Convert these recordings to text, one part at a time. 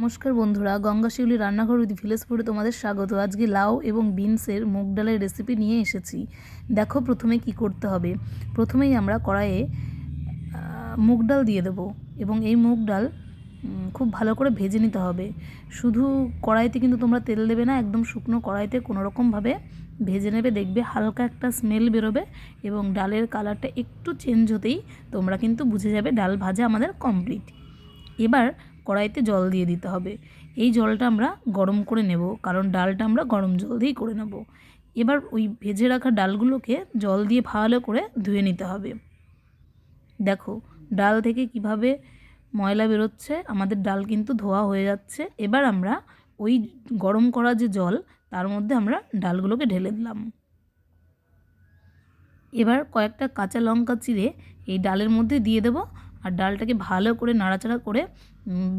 নমস্কার বন্ধুরা, গঙ্গা শিউলি রান্নাঘর উইথ ভিলেজ ফুডে তোমাদের স্বাগত। আজকে লাউ এবং বিনসের মুগ ডালের রেসিপি নিয়ে এসেছি। দেখো প্রথমে কি করতে হবে। প্রথমেই আমরা কড়াইয়ে মুগ ডাল দিয়ে দেবো এবং এই মুগ ডাল খুব ভালো করে ভেজে নিতে হবে। শুধু কড়াইতে কিন্তু তোমরা তেল দেবে না, একদম শুকনো কড়াইতে কোনো রকমভাবে ভেজে নেবে, দেখবে হালকা একটা স্মেল বেরোবে এবং ডালের কালারটা একটু চেঞ্জ হতেই তোমরা কিন্তু বুঝে যাবে ডাল ভাজা আমাদের কমপ্লিট এবার কড়াইতে জল দিয়ে দিতে হবে। এই জলটা আমরা গরম করে নেব, কারণ ডালটা আমরা গরম জল দিয়েই করে নেব। এবার ওই ভেজে রাখা ডালগুলোকে জল দিয়ে ভালো করে ধুয়ে নিতে হবে। দেখো, ডাল থেকে কীভাবে ময়লা বেরোচ্ছে, আমাদের ডাল কিন্তু ধোয়া হয়ে যাচ্ছে। এবার আমরা ওই গরম করা যে জল, তার মধ্যে আমরা ডালগুলোকে ঢেলে দিলাম। এবার কয়েকটা কাঁচা লঙ্কা চিড়ে এই ডালের মধ্যে দিয়ে দেবো। আর ডালটাকে ভালো করে নাড়াচাড়া করে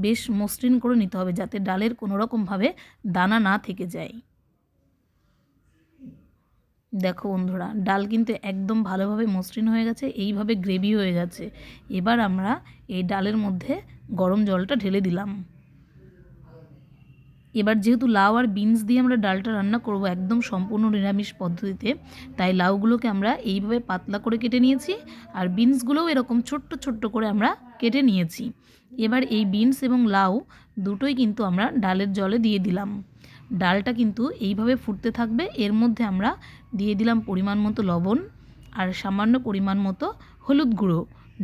বেশ মসৃণ করে নিতে হবে যাতে ডালের কোনো রকমভাবে দানা না থেকে যায়। দেখো বন্ধুরা, ডাল কিন্তু একদম ভালোভাবে মসৃণ হয়ে গেছে, এইভাবে গ্রেভি হয়ে গেছে। এবার আমরা এই ডালের মধ্যে গরম জলটা ঢেলে দিলাম। এবার যেহেতু লাউ আর বিনস দিয়ে আমরা ডালটা রান্না করব একদম সম্পূর্ণ নিরামিষ পদ্ধতিতে, তাই লাউগুলোকে আমরা এইভাবে পাতলা করে কেটে নিয়েছি আর বিনসগুলোও এরকম ছোট্ট ছোট্ট করে আমরা কেটে নিয়েছি। এবার এই বিনস এবং লাউ দুটোই কিন্তু আমরা ডালের জলে দিয়ে দিলাম। ডালটা কিন্তু এইভাবে ফুটতে থাকবে, এর মধ্যে আমরা দিয়ে দিলাম পরিমাণ মতো লবণ আর সামান্য পরিমাণ মতো হলুদ গুঁড়ো।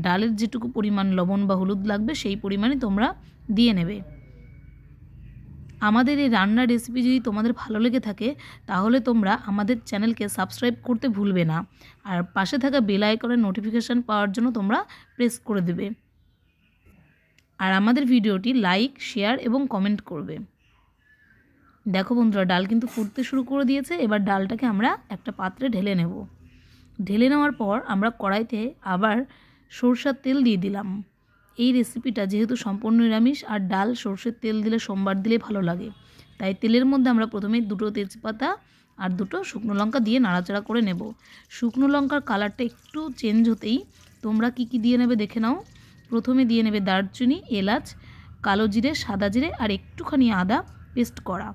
ডালের যেটুকু পরিমাণ লবণ বা হলুদ লাগবে সেই পরিমাণে তোমরা দিয়ে নেবে। আমাদের এই রান্নার রেসিপি যদি তোমাদের ভালো লেগে থাকে, তাহলে তোমরা আমাদের চ্যানেলকে সাবস্ক্রাইব করতে ভুলবে না। আর পাশে থাকা বেল আইকনের নোটিফিকেশান পাওয়ার জন্য তোমরা প্রেস করে দেবে। আর আমাদের ভিডিওটি লাইক শেয়ার এবং কমেন্ট করবে। দেখো বন্ধুরা, ডাল কিন্তু ফুটতে শুরু করে দিয়েছে। এবার ডালটাকে আমরা একটা পাত্রে ঢেলে নেব। ঢেলে নেওয়ার পর আমরা কড়াইতে আবার সরষার তেল দিয়ে দিলাম। এই রেসিপিটা যেহেতু সম্পূর্ণ নিরামিষ, আর ডাল, সর্ষের তেল দিলে সোমবার দিলে ভালো লাগে। তাই তেলের মধ্যে আমরা প্রথমেই দুটো তেজপাতা আর দুটো শুকনো লঙ্কা দিয়ে নাড়াচাড়া করে নেব। শুকনো লঙ্কার কালারটা একটু চেঞ্জ হতেই তোমরা কি কি দিয়ে নেবে দেখে নাও। প্রথমে দিয়ে নেবে দারচিনি, এলাচ, কালো জিরে, সাদা জিরে আর একটুখানি আদা পেস্ট করা।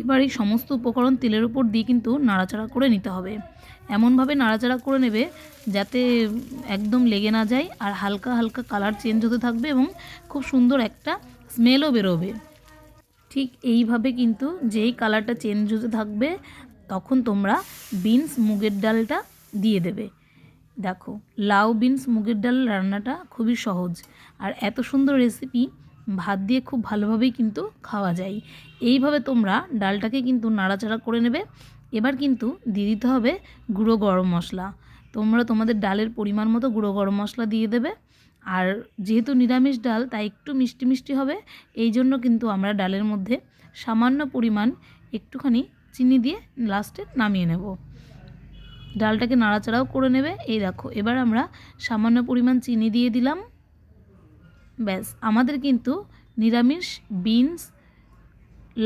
এবার এই সমস্ত উপকরণ তেলের উপর দিয়ে কিন্তু নাড়াচাড়া করে নিতে হবে। এমনভাবে নাড়াচাড়া করে নেবে যাতে একদম লেগে না যায় আর হালকা হালকা কালার চেঞ্জ হতে থাকবে এবং খুব সুন্দর একটা স্মেলও বেরোবে। ঠিক এইভাবে কিন্তু যেই কালারটা চেঞ্জ হতে থাকবে তখন তোমরা বিনস মুগের ডালটা দিয়ে দেবে। দেখো, লাউ বিনস মুগের ডাল রান্নাটা খুবই সহজ। আর এত সুন্দর রেসিপি ভাত দিয়ে খুব ভালোভাবেই কিন্তু খাওয়া যায়। এইভাবে তোমরা ডালটাকে কিন্তু নাড়াচাড়া করে নেবে। এবার কিন্তু দিয়ে দিতে হবে গুঁড়ো গরম মশলা। তোমরা তোমাদের ডালের পরিমাণ মতো গুঁড়ো গরম মশলা দিয়ে দেবে। আর যেহেতু নিরামিষ ডাল, তাই একটু মিষ্টি মিষ্টি হবে। এই জন্য কিন্তু আমরা ডালের মধ্যে সামান্য পরিমাণ একটুখানি চিনি দিয়ে লাস্টে নামিয়ে নেব। ডালটাকে নাড়াচাড়াও করে নেবে। এই দেখো, এবার আমরা সামান্য পরিমাণ চিনি দিয়ে দিলাম। ব্যাস, আমাদের কিন্তু নিরামিষ বিনস,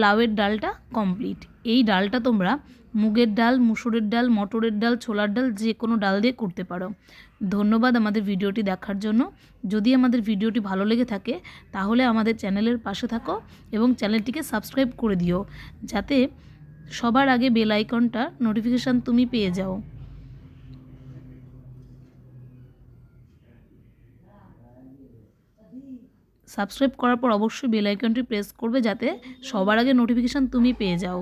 লাউয়ের ডালটা কমপ্লিট। এই ডালটা তোমরা মুগের ডাল, মুসুরের ডাল, মটরের ডাল, ছোলার ডাল, যে কোনো ডাল দিয়ে করতে পারো। ধন্যবাদ আমাদের ভিডিওটি দেখার জন্য। যদি আমাদের ভিডিওটি ভালো লেগে থাকে, তাহলে আমাদের চ্যানেলের পাশে থাকো এবং চ্যানেলটিকে সাবস্ক্রাইব করে দিও, যাতে সবার আগে বেল আইকনটা নোটিফিকেশান তুমি পেয়ে যাও। সাবস্ক্রাইব করার পর অবশ্যই বেল আইকনটি প্রেস করবে যাতে সবার আগে নোটিফিকেশান তুমি পেয়ে যাও।